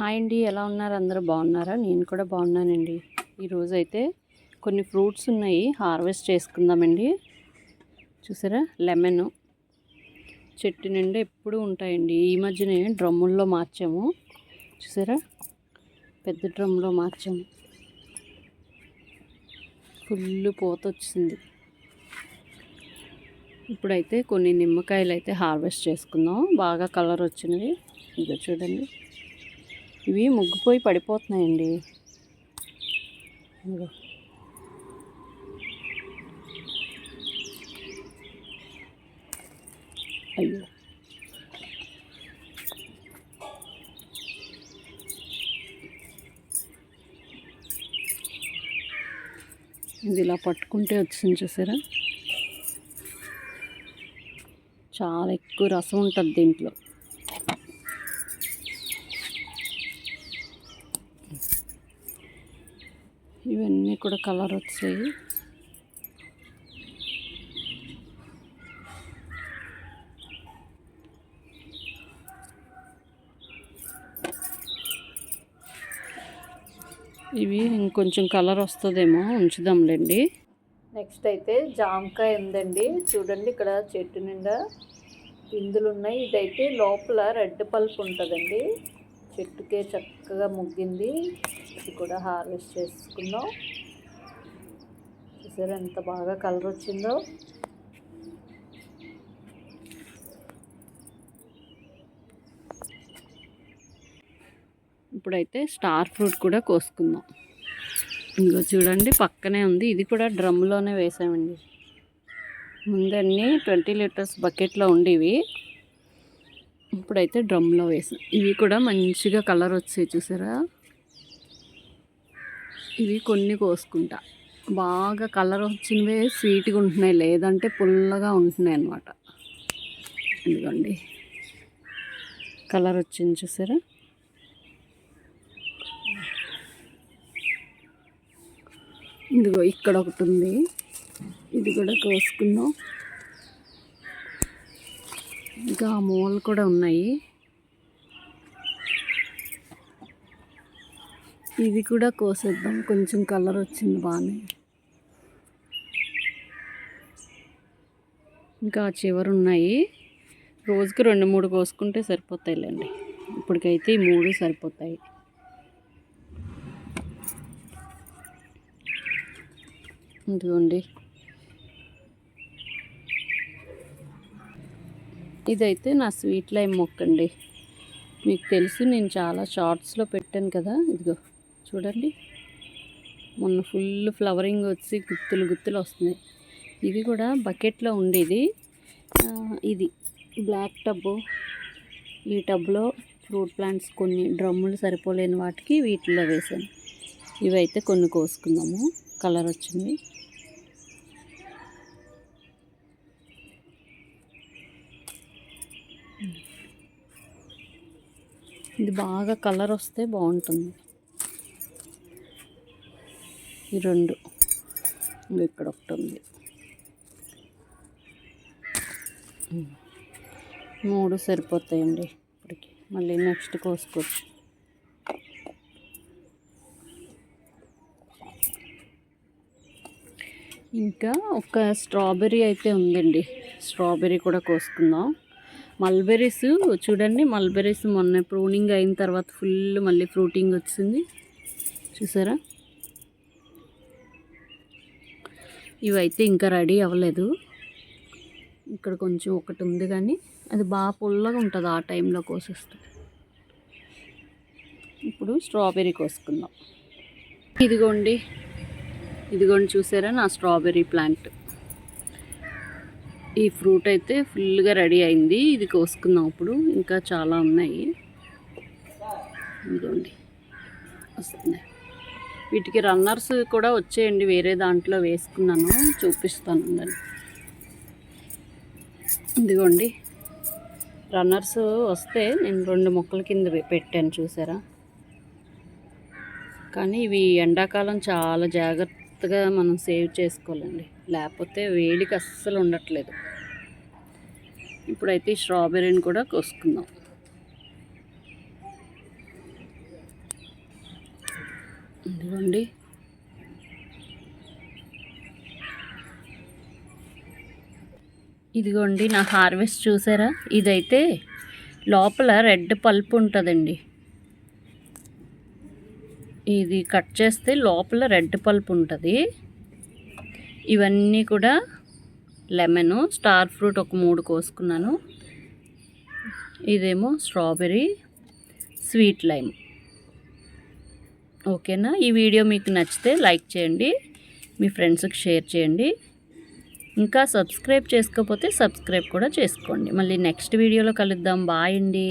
Hi అండి ఎలా ఉన్నారు? అందరూ బాగున్నారా? నేను కూడా బాగున్నానండి. ఈరోజు అయితే కొన్ని ఫ్రూట్స్ ఉన్నాయి హార్వెస్ట్ చేసుకుందామండి. చూసారా? లెమన్. చెట్టు నిండా ఎప్పుడూ ఉంటాయండి. ఈ మధ్యనే డ్రమ్ముల్లో మార్చాము. చూసారా? పెద్ద డ్రమ్లో మార్చాము. ఫుల్ పూత వచ్చింది ఇప్పుడైతే కొన్ని నిమ్మకాయలు అయితే హార్వెస్ట్ చేసుకుందాం. బాగా కలర్ వచ్చినవి. ఇదో చూడండి. ఇవి ముగ్గిపోయి పడిపోతున్నాయండి. అయ్యో. ఇది ఇలా పట్టుకుంటే వచ్చింది చూసారా? చాలా ఎక్కువ రసం ఉంటుంది దీంట్లో. ఇవన్నీ కూడా కలర్ వచ్చాయి. ఇవి ఇంకొంచెం కలర్ వస్తుందేమో ఉంచుదాంలేండి. నెక్స్ట్ అయితే జామకాయ ఉందండి. చూడండి ఇక్కడ చెట్టు నిండా పిందులు ఉన్నాయి ఇదైతే లోపల రెడ్ పల్ప్ ఉంటుందండి. చెట్టుకే చక్కగా ముగ్గింది. ఇది కూడా హార్వెస్ట్ చేసుకుందాం చూసారు ఎంత బాగా కలర్ వచ్చిందో. ఇప్పుడైతే స్టార్ ఫ్రూట్ కూడా కోసుకుందాం. ఇంకో చూడండి పక్కనే ఉంది. ఇది కూడా డ్రమ్లోనే వేసామండి. ముందన్నీ ట్వంటీ లీటర్స్ బకెట్లో ఉండేవి. ఇప్పుడైతే డ్రమ్లో వేసాం. ఇవి కూడా మంచిగా కలర్ వచ్చాయి చూసారా? ఇవి కొన్ని కోసుకుంటా. బాగా కలర్ వచ్చినవే స్వీట్గా ఉంటున్నాయి. లేదంటే పుల్లగా ఉంటున్నాయి అన్నమాట. ఇదిగోండి. కలర్ వచ్చింది చూసారా? ఇదిగో ఇక్కడ ఒకటి ఉంది. ఇది కూడా కోసుకున్నాం. ఇంకా ఆ కూడా ఉన్నాయి. ఇది కూడా కోసేద్దాం. కొంచెం కలర్ వచ్చింది బాగానే. ఇంకా ఆ చివరు ఉన్నాయి. రోజుకి రెండు మూడు కోసుకుంటే సరిపోతాయిలేండి. ఇప్పటికైతే ఈ మూడు సరిపోతాయి. ఇదిగోండి. ఇదైతే నా స్వీట్ లైమ్ మొక్క అండి మీకు తెలుసు నేను చాలా షార్ట్స్లో పెట్టాను కదా. ఇదిగో. చూడండి. మొన్న ఫుల్ ఫ్లవరింగ్ వచ్చి గుత్తులు గుత్తులు వస్తున్నాయి. ఇది కూడా బకెట్లో ఉండేది. ఇది బ్లాక్ టబ్బు. ఈ టబ్లో ఫ్రూట్ ప్లాంట్స్ కొన్ని డ్రమ్ములు సరిపోలేని వాటికి వీటిలో వేసాను. ఇవైతే కొన్ని కోసుకుందాము. కలర్ వచ్చింది. ఇది బాగా కలర్ వస్తే బాగుంటుంది. ఈ రెండు. ఇక్కడ ఒకటి ఉంది. మూడు సరిపోతాయండి ఇప్పటికి. మళ్ళీ నెక్స్ట్ కోసుకోవచ్చు. ఇంకా ఒక స్ట్రాబెర్రీ అయితే ఉందండి. స్ట్రాబెర్రీ కూడా కోసుకుందాం. మల్బెర్రీస్ చూడండి మల్బెర్రీస్ మొన్న ప్రూనింగ్ అయిన తర్వాత ఫుల్ మళ్ళీ ఫ్రూటింగ్ వచ్చింది. చూసారా? ఇవైతే ఇంకా రెడీ అవ్వలేదు. ఇక్కడ కొంచెం ఒకటి ఉంది కానీ అది బాగా పుల్లగా ఉంటుంది ఆ టైంలో కోసేస్తే. ఇప్పుడు స్ట్రాబెర్రీ కోసుకుందాం. ఇదిగోండి. ఇదిగోండి చూసారా నా స్ట్రాబెర్రీ ప్లాంట్. ఈ ఫ్రూట్ అయితే ఫుల్గా రెడీ అయింది. ఇది కోసుకుందాం ఇప్పుడు. ఇంకా చాలా ఉన్నాయి. ఇదిగోండి. వస్తున్నాయి. వీటికి రన్నర్స్ కూడా వచ్చేయండి వేరే దాంట్లో వేసుకున్నాను చూపిస్తాను ఉండండి ఇదిగోండి రన్నర్స్ వస్తే నేను రెండు మొక్కల కింద పెట్టాను చూసారా? కానీ ఇవి ఎండాకాలం చాలా జాగ్రత్తగా మనం సేవ్ చేసుకోవాలండి. లేకపోతే వేడికి అస్సలు ఉండట్లేదు. ఇప్పుడైతే ఈ స్ట్రాబెర్రీని కూడా కోసుకుందాం. ఇదిగోండి. ఇదిగోండి నా హార్వెస్ట్ చూసారా? ఇదైతే లోపల రెడ్ పల్ప్ ఉంటుందండి. ఇది కట్ చేస్తే లోపల రెడ్ పల్ప్ ఉంటుంది. ఇవన్నీ కూడా లెమన్ స్టార్ ఫ్రూట్ ఒక మూడు కోసుకున్నాను. ఇదేమో స్ట్రాబెర్రీ స్వీట్ లైమ్. ఓకేనా? ఈ వీడియో మీకు నచ్చితే లైక్ చేయండి మీ ఫ్రెండ్స్కి షేర్ చేయండి. ఇంకా సబ్స్క్రైబ్ చేసుకోకపోతే సబ్స్క్రైబ్ కూడా చేసుకోండి. మళ్ళీ నెక్స్ట్ వీడియోలో కలుద్దాం. బాయ్ అండి.